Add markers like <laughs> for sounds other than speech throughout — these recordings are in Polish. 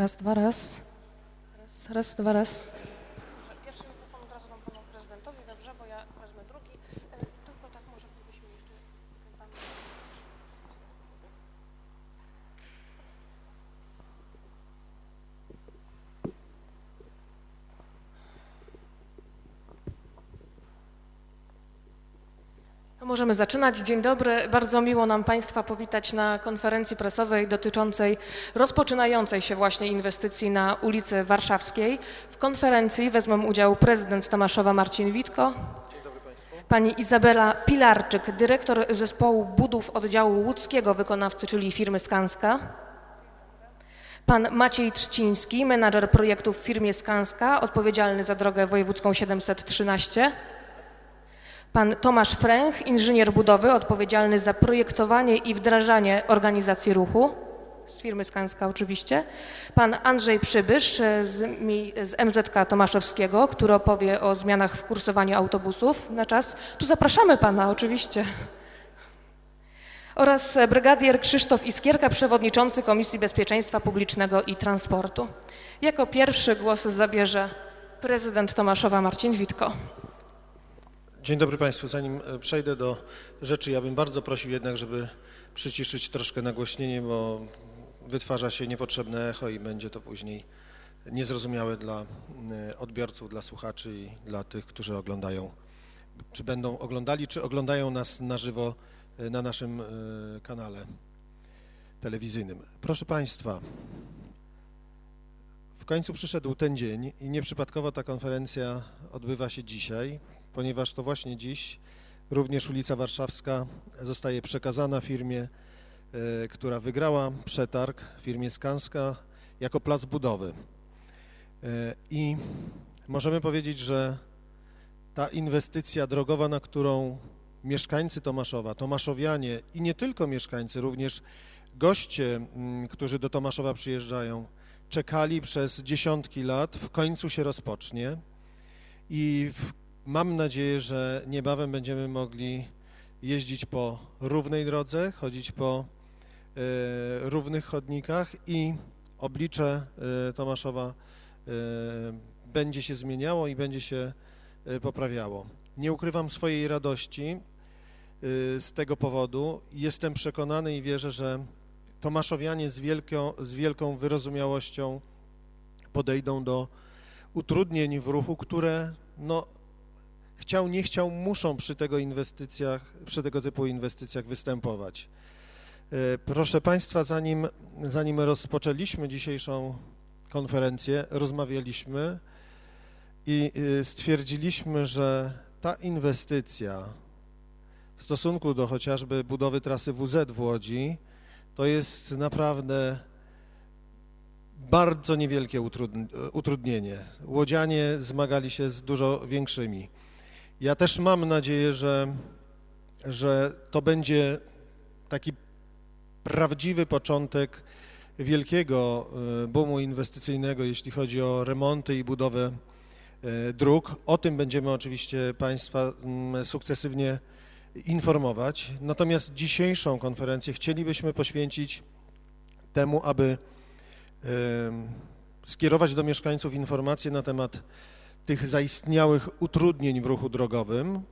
Раз, два, раз. Раз, раз, два, раз. Możemy zaczynać. Dzień dobry. Bardzo miło nam Państwa powitać na konferencji prasowej dotyczącej rozpoczynającej się właśnie inwestycji na ulicy Warszawskiej. W konferencji wezmą udział prezydent Tomaszowa Marcin Witko, pani Izabela Pilarczyk, dyrektor zespołu budów oddziału łódzkiego wykonawcy, czyli firmy Skanska, pan Maciej Trzciński, menadżer projektów w firmie Skanska, odpowiedzialny za drogę wojewódzką 713, Pan Tomasz Fręch, inżynier budowy, odpowiedzialny za projektowanie i wdrażanie organizacji ruchu, z firmy Skanska oczywiście. Pan Andrzej Przybysz e, z, z MZK Tomaszowskiego, który opowie o zmianach w kursowaniu autobusów na czas. Tu zapraszamy Pana oczywiście. Oraz brygadier Krzysztof Iskierka, przewodniczący Komisji Bezpieczeństwa Publicznego i Transportu. Jako pierwszy głos zabierze prezydent Tomaszowa Marcin Witko. Dzień dobry Państwu. Zanim e, przejdę do rzeczy, ja bym bardzo prosił jednak, żeby przyciszyć troszkę nagłośnienie, bo wytwarza się niepotrzebne echo i będzie to później niezrozumiałe dla e, odbiorców, dla słuchaczy i dla tych, którzy oglądają, czy będą oglądali, czy oglądają nas na żywo e, na naszym kanale telewizyjnym. Proszę Państwa, w końcu przyszedł ten dzień i nieprzypadkowo ta konferencja odbywa się dzisiaj, ponieważ to właśnie dziś również ulica Warszawska zostaje przekazana firmie, e, która wygrała przetarg, firmie Skanska, jako plac budowy. E, I możemy powiedzieć, że ta inwestycja drogowa, na którą mieszkańcy Tomaszowa, Tomaszowianie i nie tylko mieszkańcy, również goście, którzy do Tomaszowa przyjeżdżają, czekali przez dziesiątki lat, w końcu się rozpocznie i w, mam nadzieję, że niebawem będziemy mogli jeździć po równej drodze, chodzić po e, równych chodnikach i oblicze e, Tomaszowa e, będzie się zmieniało i będzie się poprawiało. Nie ukrywam swojej radości z tego powodu. Jestem przekonany i wierzę, że Tomaszowianie z, wielką, z wielką wyrozumiałością podejdą do utrudnień w ruchu, które no, chciał, nie chciał, muszą przy tego inwestycjach, przy tego typu inwestycjach występować. E, Proszę Państwa, zanim, zanim rozpoczęliśmy dzisiejszą konferencję, rozmawialiśmy i e, stwierdziliśmy, że ta inwestycja w stosunku do chociażby budowy trasy WZ w Łodzi, to jest naprawdę bardzo niewielkie utrudn- utrudnienie. Łodzianie zmagali się z dużo większymi. Ja też mam nadzieję, że, że to będzie taki prawdziwy początek wielkiego e, boomu inwestycyjnego, jeśli chodzi o remonty i budowę e, dróg. O tym będziemy oczywiście Państwa mm, sukcesywnie informować. Natomiast dzisiejszą konferencję chcielibyśmy poświęcić temu, aby skierować do mieszkańców informacje na temat tych zaistniałych utrudnień w ruchu drogowym.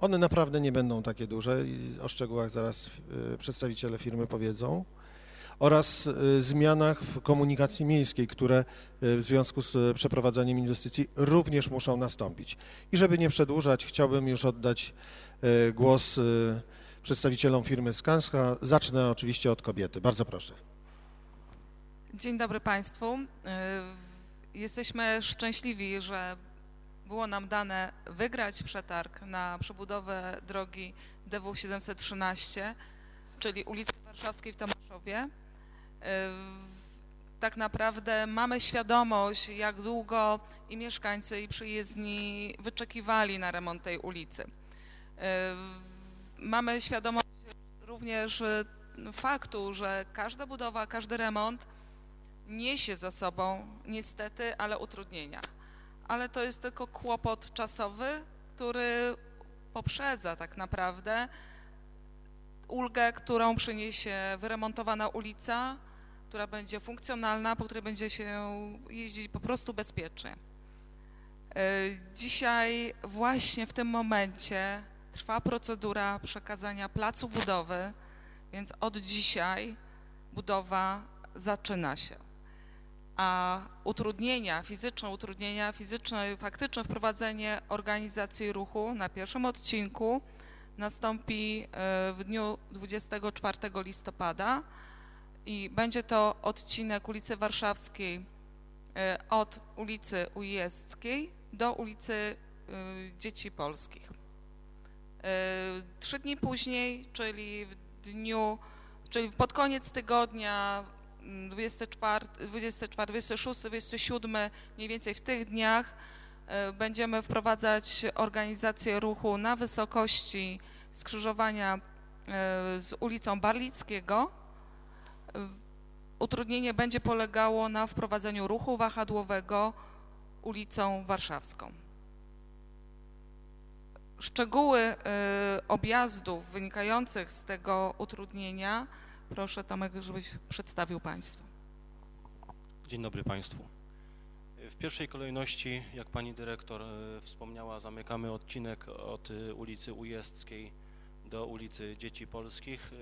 One naprawdę nie będą takie duże i o szczegółach zaraz e, przedstawiciele firmy powiedzą. Oraz e, zmianach w komunikacji miejskiej, które e, w związku z przeprowadzaniem inwestycji również muszą nastąpić. I żeby nie przedłużać, chciałbym już oddać głos przedstawicielom firmy Skanska. Zacznę oczywiście od kobiety. Bardzo proszę. Dzień dobry Państwu. Jesteśmy szczęśliwi, że było nam dane wygrać przetarg na przebudowę drogi DW 713, czyli ulicy Warszawskiej w Tomaszowie. Y, Tak naprawdę mamy świadomość, jak długo i mieszkańcy, i przyjezdni wyczekiwali na remont tej ulicy. Y, Mamy świadomość również y, faktu, że każda budowa, każdy remont niesie za sobą niestety, ale utrudnienia. Ale to jest tylko kłopot czasowy, który poprzedza tak naprawdę ulgę, którą przyniesie wyremontowana ulica, która będzie funkcjonalna, po której będzie się jeździć po prostu bezpiecznie. E, Dzisiaj właśnie w tym momencie trwa procedura przekazania placu budowy, więc od dzisiaj budowa zaczyna się. A utrudnienia, fizyczne utrudnienia, fizyczne, faktyczne wprowadzenie organizacji ruchu na pierwszym odcinku nastąpi e, w dniu 24 listopada i będzie to odcinek ulicy Warszawskiej e, od ulicy Ujezdzkiej do ulicy e, Dzieci Polskich. Trzy dni później, czyli w dniu, czyli pod koniec tygodnia 24, 24 26, 27, mniej więcej w tych dniach e, będziemy wprowadzać organizację ruchu na wysokości skrzyżowania e, z ulicą Barlickiego. E, Utrudnienie będzie polegało na wprowadzeniu ruchu wahadłowego ulicą Warszawską. Szczegóły objazdów wynikających z tego utrudnienia proszę Tomek, żebyś przedstawił Państwu. Dzień dobry Państwu. W pierwszej kolejności, jak Pani Dyrektor e, wspomniała, zamykamy odcinek od e, ulicy Ujezdzkiej do ulicy Dzieci Polskich. E,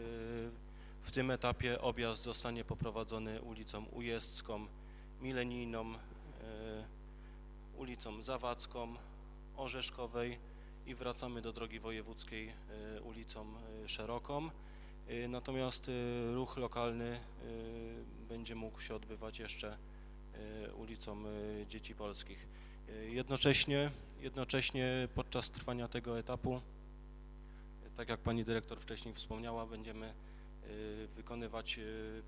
W tym etapie objazd zostanie poprowadzony ulicą Ujezdzką, Milenijną, ulicą Zawadzką, Orzeszkowej i wracamy do drogi wojewódzkiej ulicą Szeroką. E, Natomiast e, ruch lokalny e, będzie mógł się odbywać jeszcze ulicą Dzieci Polskich. Jednocześnie, jednocześnie podczas trwania tego etapu, tak jak Pani Dyrektor wcześniej wspomniała, będziemy wykonywać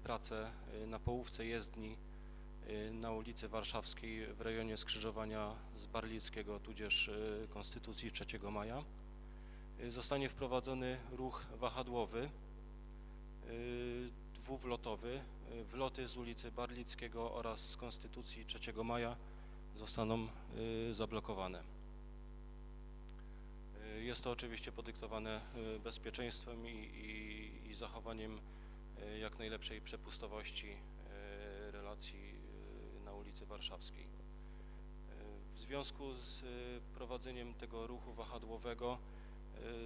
pracę na połówce jezdni na ulicy Warszawskiej w rejonie skrzyżowania z Barlickiego, tudzież Konstytucji 3 Maja. Zostanie wprowadzony ruch wahadłowy, y, dwuwlotowy. Y, Wloty z ulicy Barlickiego oraz z Konstytucji 3 Maja zostaną y, zablokowane. Y, Jest to oczywiście podyktowane y, bezpieczeństwem i, i, i zachowaniem y, jak najlepszej przepustowości y, relacji y, na ulicy Warszawskiej. Y, W związku z y, prowadzeniem tego ruchu wahadłowego y,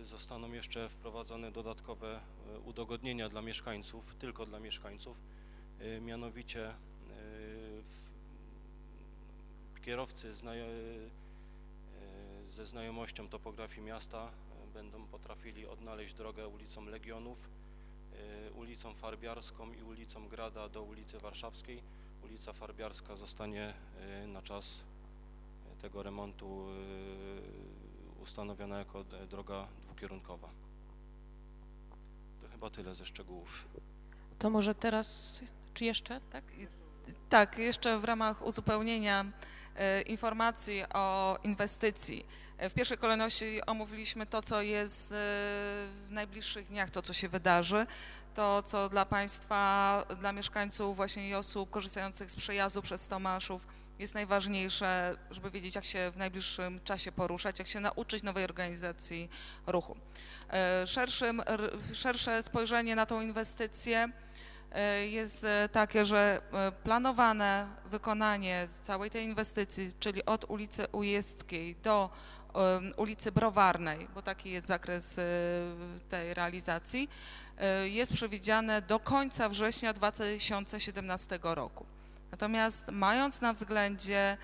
zostaną jeszcze wprowadzone dodatkowe y, udogodnienia dla mieszkańców, tylko dla mieszkańców, y, mianowicie y, kierowcy y, ze znajomością topografii miasta y, będą potrafili odnaleźć drogę ulicą Legionów, y, ulicą Farbiarską i ulicą Grada do ulicy Warszawskiej. Ulica Farbiarska zostanie y, na czas tego remontu y, ustanowiona jako d- droga dwukierunkowa. To chyba tyle ze szczegółów. To może teraz, czy jeszcze? Tak? Tak, jeszcze w ramach uzupełnienia e, informacji o inwestycji. E, W pierwszej kolejności omówiliśmy to, co jest e, w najbliższych dniach, to, co się wydarzy. To, co dla Państwa, dla mieszkańców właśnie i osób korzystających z przejazdu przez Tomaszów jest najważniejsze, żeby wiedzieć, jak się w najbliższym czasie poruszać, jak się nauczyć nowej organizacji ruchu. E, Szerszym, szersze spojrzenie na tą inwestycję e, jest e, takie, że planowane wykonanie całej tej inwestycji, czyli od ulicy Ujezdzkiej do ulicy Browarnej, bo taki jest zakres tej realizacji, jest przewidziane do końca września 2017 roku. Natomiast mając na względzie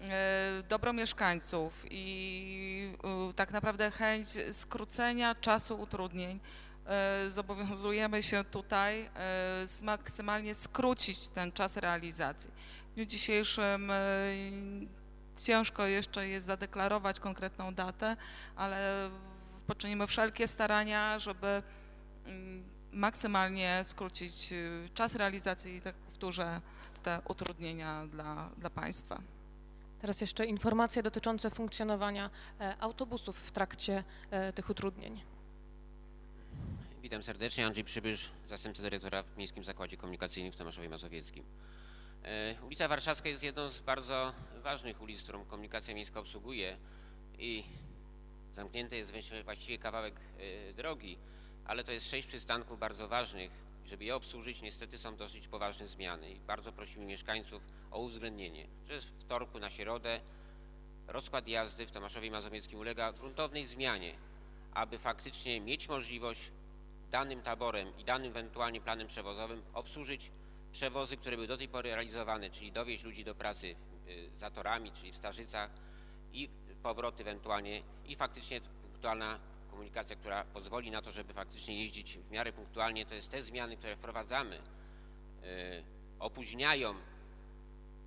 e, dobro mieszkańców i e, tak naprawdę chęć skrócenia czasu utrudnień, e, zobowiązujemy się tutaj maksymalnie skrócić ten czas realizacji. W dniu dzisiejszym ciężko jeszcze jest zadeklarować konkretną datę, ale poczynimy wszelkie starania, żeby mm, maksymalnie skrócić czas realizacji tak powtórzę te utrudnienia dla, dla Państwa. Teraz jeszcze informacje dotyczące funkcjonowania e, autobusów w trakcie e, tych utrudnień. Witam serdecznie, Andrzej Przybysz, zastępca dyrektora w Miejskim Zakładzie Komunikacyjnym w Tomaszowie Mazowieckim. E, Ulica Warszawska jest jedną z bardzo ważnych ulic, którą komunikacja miejska obsługuje i zamknięty jest właściwie- kawałek drogi, ale to jest sześć przystanków bardzo ważnych, Żeby je obsłużyć, niestety są dosyć poważne zmiany i bardzo prosimy mieszkańców o uwzględnienie, że z wtorku na środę rozkład jazdy w Tomaszowie Mazowieckim ulega gruntownej zmianie, aby faktycznie mieć możliwość danym taborem i danym ewentualnie planem przewozowym obsłużyć przewozy, które były do tej pory realizowane, czyli dowieźć ludzi do pracy y, za torami, czyli w Starzycach i powrot ewentualnie i faktycznie punktualna komunikacja, która pozwoli na to, żeby faktycznie jeździć w miarę punktualnie, to jest te zmiany, które wprowadzamy, y, opóźniają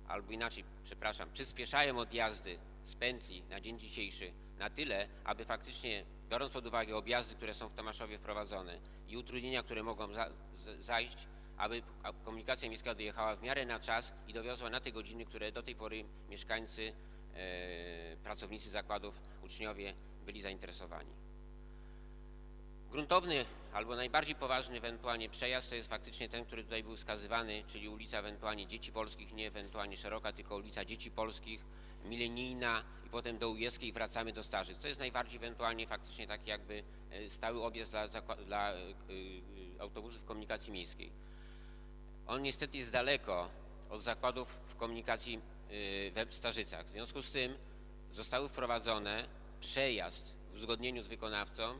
albo inaczej, przepraszam, przyspieszają odjazdy z pętli na dzień dzisiejszy na tyle, aby faktycznie, biorąc pod uwagę objazdy, które są w Tomaszowie wprowadzone i utrudnienia, które mogą za, zajść, aby komunikacja miejska dojechała w miarę na czas i dowiozła na te godziny, które do tej pory mieszkańcy, e, pracownicy zakładów, uczniowie byli zainteresowani. Gruntowny albo najbardziej poważny ewentualnie przejazd to jest faktycznie ten, który tutaj był wskazywany, czyli ulica ewentualnie Dzieci Polskich, nie ewentualnie szeroka, tylko ulica Dzieci Polskich, milenijna i potem do Ujewskiej wracamy do Starzyc. To jest najbardziej ewentualnie faktycznie taki jakby e, stały objazd dla, dla e, e, autobusów komunikacji miejskiej. On niestety jest daleko od zakładów w komunikacji we Starzycach. W związku z tym zostały wprowadzone przejazd w uzgodnieniu z wykonawcą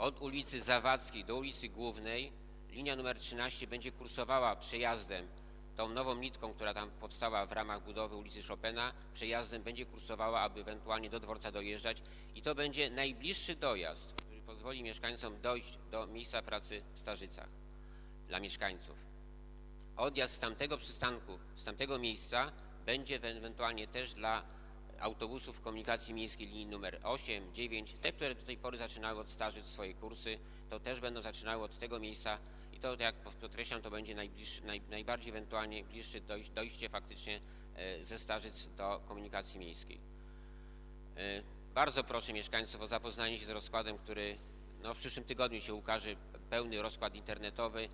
od ulicy Zawadzkiej do ulicy Głównej. Linia numer 13 będzie kursowała przejazdem tą nową nitką, która tam powstała w ramach budowy ulicy Chopina, przejazdem będzie kursowała, aby ewentualnie do dworca dojeżdżać i to będzie najbliższy dojazd, który pozwoli mieszkańcom dojść do miejsca pracy w Starzycach dla mieszkańców odjazd z tamtego przystanku, z tamtego miejsca będzie we- ewentualnie też dla autobusów komunikacji miejskiej linii numer 8, 9, te, które do tej pory zaczynały od Starzyc swoje kursy, to też będą zaczynały od tego miejsca i to, jak podkreślam, to będzie najbliższy, naj, najbardziej ewentualnie bliższe dojś, dojście faktycznie e, ze Starzyc do komunikacji miejskiej. E, Bardzo proszę mieszkańców o zapoznanie się z rozkładem, który no, w przyszłym tygodniu się ukaże, pełny rozkład internetowy.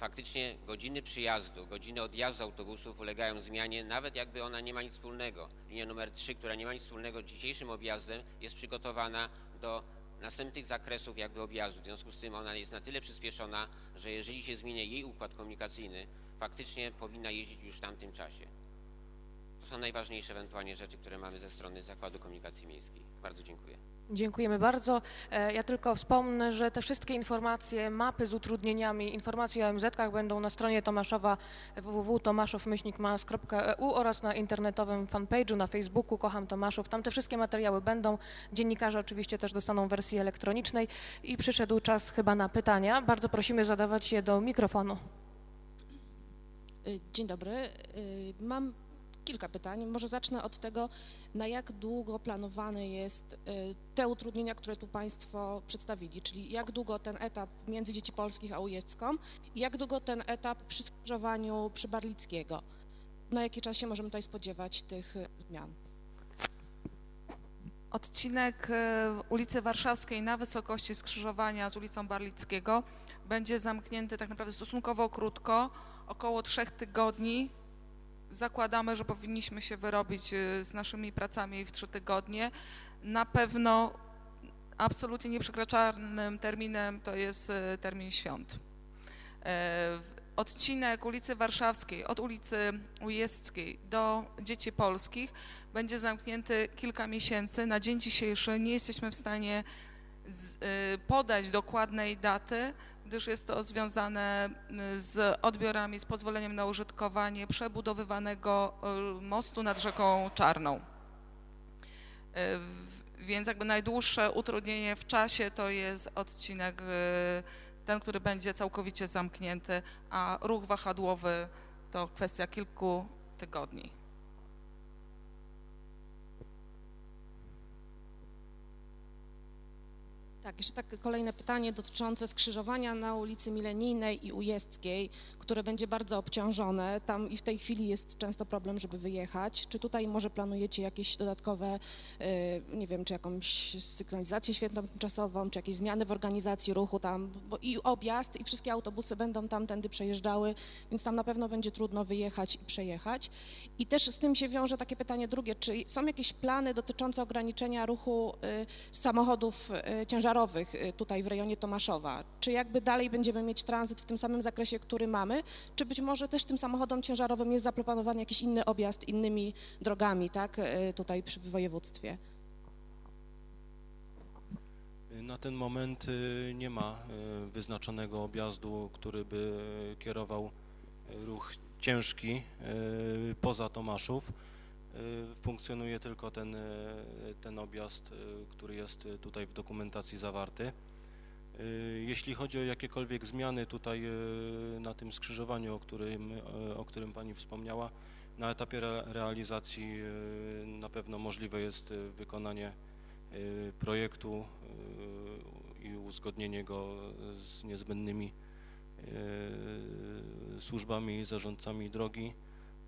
Faktycznie godziny przyjazdu, godziny odjazdu autobusów ulegają zmianie, nawet jakby ona nie ma nic wspólnego. Linia numer 3, która nie ma nic wspólnego z dzisiejszym objazdem, jest przygotowana do następnych zakresów jakby objazdu. W związku z tym ona jest na tyle przyspieszona, że jeżeli się zmienia jej układ komunikacyjny, faktycznie powinna jeździć już w tamtym czasie. To są najważniejsze ewentualnie rzeczy, które mamy ze strony Zakładu Komunikacji Miejskiej. Bardzo dziękuję. Dziękujemy bardzo. E, Ja tylko wspomnę, że te wszystkie informacje, mapy z utrudnieniami, informacje o MZ-kach będą na stronie Tomaszowa www.tomaszowmyślnikmas.eu oraz na internetowym fanpage'u na Facebooku Kocham Tomaszów. Tam te wszystkie materiały będą. Dziennikarze oczywiście też dostaną wersji elektronicznej i przyszedł czas chyba na pytania. Bardzo prosimy zadawać je do mikrofonu. Y, Dzień dobry. Y, Mam kilka pytań. Może zacznę od tego, na jak długo planowane jest y, te utrudnienia, które tu Państwo przedstawili, czyli jak długo ten etap między Dzieci Polskich a Ujecką i jak długo ten etap przy skrzyżowaniu przy Barlickiego. Na jaki czas się możemy tutaj spodziewać tych y, zmian? Odcinek e, ulicy Warszawskiej na wysokości skrzyżowania z ulicą Barlickiego będzie zamknięty tak naprawdę stosunkowo krótko, około trzech tygodni. Zakładamy, że powinniśmy się wyrobić e, z naszymi pracami w trzy tygodnie. Na pewno absolutnie nieprzekraczalnym terminem to jest e, termin świąt. E, Odcinek ulicy Warszawskiej od ulicy Ujestskiej do Dzieci Polskich będzie zamknięty kilka miesięcy. Na dzień dzisiejszy nie jesteśmy w stanie y, podać dokładnej daty, gdyż jest to związane y, z odbiorami, z pozwoleniem na użytkowanie przebudowywanego y, mostu nad rzeką Czarną. Y, Więc jakby najdłuższe utrudnienie w czasie to jest odcinek ten, który będzie całkowicie zamknięty, a ruch wahadłowy to kwestia kilku tygodni. Tak, jeszcze takie kolejne pytanie dotyczące skrzyżowania na ulicy Milenijnej i Ujestskiej, które będzie bardzo obciążone. Tam i w tej chwili jest często problem, żeby wyjechać. Czy tutaj może planujecie jakieś dodatkowe, y, nie wiem, czy jakąś sygnalizację świetną tymczasową, czy jakieś zmiany w organizacji ruchu tam, bo i objazd, i wszystkie autobusy będą tamtędy przejeżdżały, więc tam na pewno będzie trudno wyjechać i przejechać. I też z tym się wiąże takie pytanie drugie, czy są jakieś plany dotyczące ograniczenia ruchu y, samochodów y, ciężarowych y, tutaj w rejonie Tomaszowa, czy jakby dalej będziemy mieć tranzyt w tym samym zakresie, który mamy, czy być może też tym samochodom ciężarowym jest zaplanowany jakiś inny objazd innymi drogami, tak, y, tutaj przy, województwie? Na ten moment y, nie ma wyznaczonego objazdu, który by kierował ruch ciężki poza Tomaszów. Y, Funkcjonuje tylko ten, y, ten objazd, y, który jest tutaj w dokumentacji zawarty. Jeśli chodzi o jakiekolwiek zmiany tutaj na tym skrzyżowaniu, o którym, o którym Pani wspomniała, na etapie re- realizacji na pewno możliwe jest wykonanie projektu i uzgodnienie go z niezbędnymi służbami i zarządcami drogi.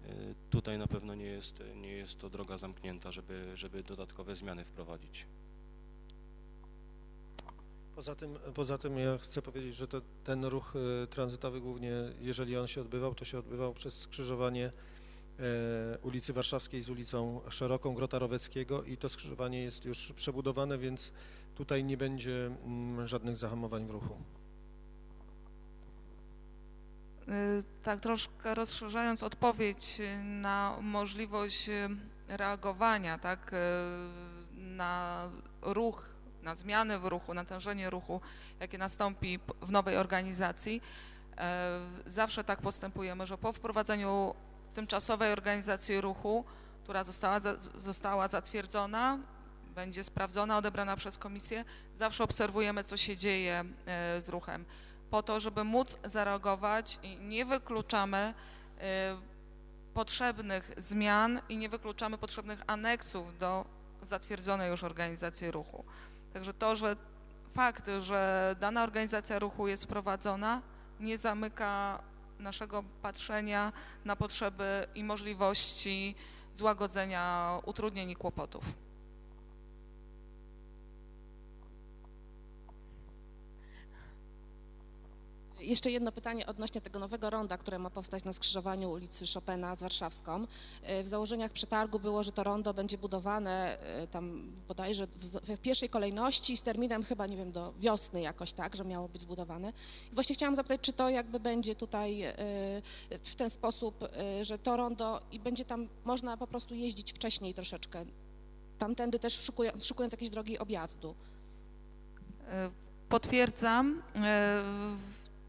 Y, Tutaj na pewno nie jest, nie jest to droga zamknięta, żeby, żeby dodatkowe zmiany wprowadzić. Poza tym, poza tym ja chcę powiedzieć, że to, ten ruch e, tranzytowy głównie, jeżeli on się odbywał, to się odbywał przez skrzyżowanie e, ulicy Warszawskiej z ulicą Szeroką Grota Roweckiego i to skrzyżowanie jest już przebudowane, więc tutaj nie będzie mm, żadnych zahamowań w ruchu. Y, Tak troszkę rozszerzając odpowiedź na możliwość y, reagowania tak, y, na ruch, na zmiany w ruchu, natężenie ruchu, jakie nastąpi w nowej organizacji, zawsze tak postępujemy, że po wprowadzeniu tymczasowej organizacji ruchu, która została, została zatwierdzona, będzie sprawdzona, odebrana przez komisję, zawsze obserwujemy, co się dzieje z ruchem po to, żeby móc zareagować i nie wykluczamy y, potrzebnych zmian i nie wykluczamy potrzebnych aneksów do zatwierdzonej już organizacji ruchu. Także to, że fakt, że dana organizacja ruchu jest wprowadzona, nie zamyka naszego patrzenia na potrzeby i możliwości złagodzenia utrudnień i kłopotów. Jeszcze jedno pytanie odnośnie tego nowego ronda, które ma powstać na skrzyżowaniu ulicy Chopina z Warszawską. E, W założeniach przetargu było, że to rondo będzie budowane e, tam bodajże w, pierwszej kolejności z terminem chyba, nie wiem, do wiosny jakoś tak, że miało być zbudowane. I właśnie chciałam zapytać, czy to jakby będzie tutaj e, w ten sposób, że to rondo i będzie tam można po prostu jeździć wcześniej troszeczkę, tamtędy też szukując, szukując jakiejś drogi objazdu. Potwierdzam.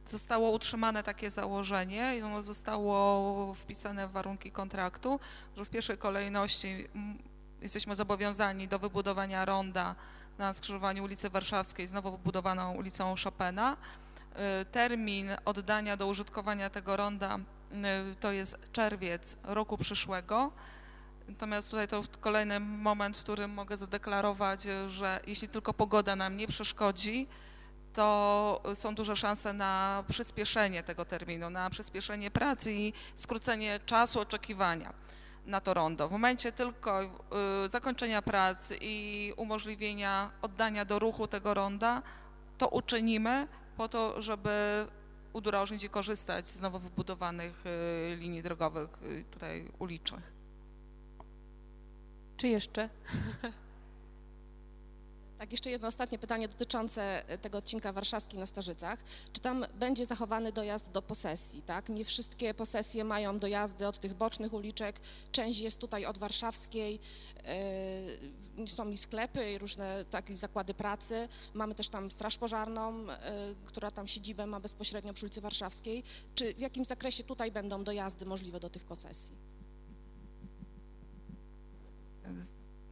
Zostało utrzymane takie założenie i ono zostało wpisane w warunki kontraktu, że w pierwszej kolejności mm, jesteśmy zobowiązani do wybudowania ronda na skrzyżowaniu ulicy Warszawskiej z nowo wybudowaną ulicą Chopina. E, Termin oddania do użytkowania tego ronda e, to jest czerwiec roku przyszłego. Natomiast tutaj to kolejny moment, w którym mogę zadeklarować, że jeśli tylko pogoda nam nie przeszkodzi, to są duże szanse na przyspieszenie tego terminu, na przyspieszenie pracy i skrócenie czasu oczekiwania na to rondo. W momencie tylko y, zakończenia prac i umożliwienia oddania do ruchu tego ronda, to uczynimy po to, żeby udrożnić i korzystać z nowo wybudowanych y, linii drogowych y, tutaj ulicznych. Czy jeszcze? <laughs> Tak, jeszcze jedno ostatnie pytanie dotyczące e, tego odcinka warszawski na Starzycach. Czy tam będzie zachowany dojazd do posesji, tak? Nie wszystkie posesje mają dojazdy od tych bocznych uliczek, część jest tutaj od warszawskiej, e, są i sklepy, i różne takie zakłady pracy. Mamy też tam straż pożarną, e, która tam siedzibę ma bezpośrednio przy ulicy Warszawskiej. Czy w jakim zakresie tutaj będą dojazdy możliwe do tych posesji?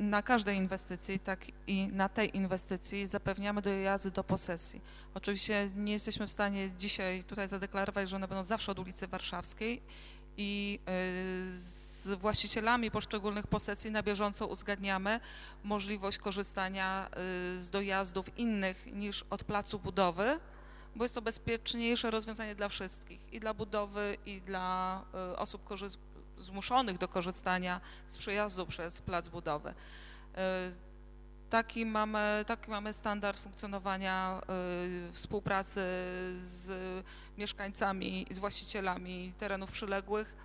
Na każdej inwestycji, tak i na tej inwestycji zapewniamy dojazdy do posesji. Oczywiście nie jesteśmy w stanie dzisiaj tutaj zadeklarować, że one będą zawsze od ulicy Warszawskiej i y, z właścicielami poszczególnych posesji na bieżąco uzgadniamy możliwość korzystania y, z dojazdów innych niż od placu budowy, bo jest to bezpieczniejsze rozwiązanie dla wszystkich, i dla budowy, i dla y, osób korzy- zmuszonych do korzystania z przejazdu przez plac budowy. Y, Taki mamy, taki mamy standard funkcjonowania y, współpracy z mieszkańcami z właścicielami terenów przyległych,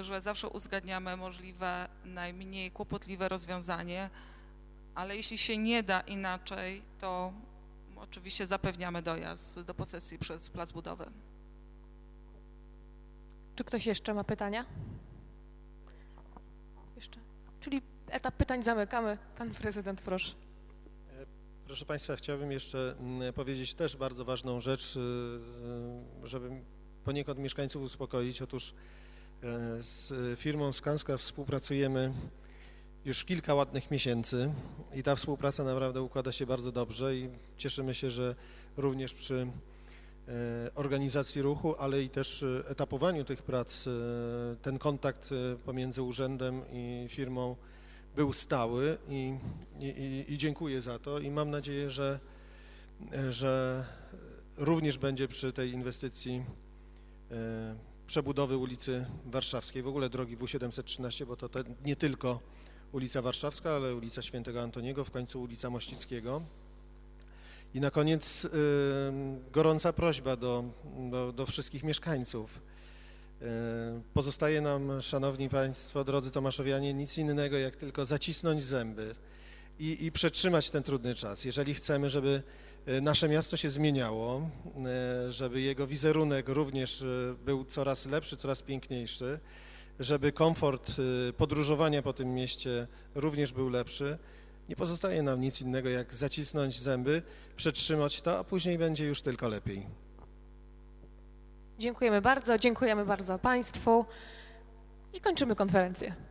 że zawsze uzgadniamy możliwe najmniej kłopotliwe rozwiązanie, ale jeśli się nie da inaczej, to Oczywiście zapewniamy dojazd do posesji przez plac budowy. Czy ktoś jeszcze ma pytania? Jeszcze? Czyli etap pytań zamykamy. Pan prezydent, proszę. Proszę Państwa, chciałbym jeszcze mm, powiedzieć też bardzo ważną rzecz, y, y, żeby poniekąd mieszkańców uspokoić. Otóż e, z firmą Skanska współpracujemy już kilka ładnych miesięcy i ta współpraca naprawdę układa się bardzo dobrze i cieszymy się, że również przy e, organizacji ruchu, ale i też e, etapowaniu tych prac e, ten kontakt e, pomiędzy urzędem i firmą był stały i, i, i- dziękuję za to i mam nadzieję, że, że również będzie przy tej inwestycji e, przebudowy ulicy Warszawskiej, w ogóle drogi W713, bo to, to nie tylko ulica Warszawska, ale ulica Świętego Antoniego, w końcu ulica Mościckiego. I na koniec e, gorąca prośba do, do, do wszystkich mieszkańców. E, Pozostaje nam, szanowni państwo, drodzy Tomaszowianie, nic innego jak tylko zacisnąć zęby i, i przetrzymać ten trudny czas. Jeżeli chcemy, żeby e, nasze miasto się zmieniało, e, żeby jego wizerunek również e, był coraz lepszy, coraz piękniejszy, żeby komfort podróżowania po tym mieście również był lepszy, nie pozostaje nam nic innego jak zacisnąć zęby, przetrzymać to, a później będzie już tylko lepiej. Dziękujemy bardzo, dziękujemy bardzo Państwu i kończymy konferencję.